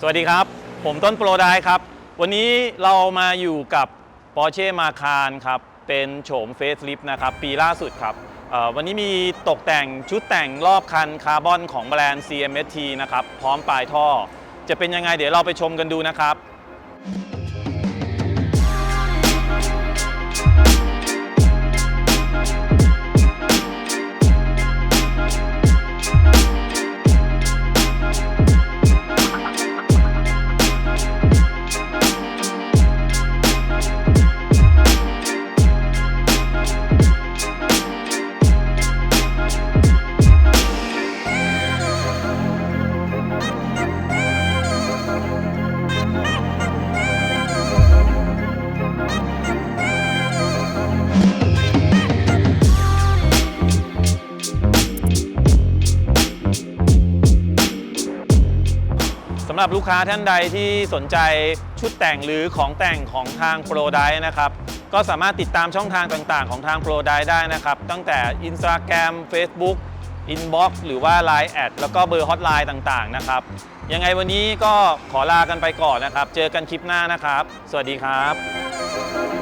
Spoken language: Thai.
สวัสดีครับ ผมต้นโปรไดครับ วันนี้เรามาอยู่กับ Porsche Macan ครับ เป็นโฉมเฟสลิฟนะครับ ปีล่าสุดครับ วันนี้มีตกแต่งชุดแต่งรอบคันคาร์บอนของแบรนด์ CMT นะครับ พร้อมปลายท่อ จะเป็นยังไงเดี๋ยวเราไปชมกันดูนะครับ สำหรับลูกค้าท่านใดที่สนใจชุดแต่งหรือของแต่งของทางโปรไดนะครับ ก็สามารถติดตามช่องทางต่างๆ ของทางโปรไดได้นะครับ ตั้งแต่ Instagram Facebook Inbox หรือว่า Line แอดแล้วก็เบอร์ฮอตไลน์ต่างๆ นะครับ ยังไงวันนี้ก็ขอลากันไปก่อนนะครับ เจอกันคลิปหน้านะครับ สวัสดีครับ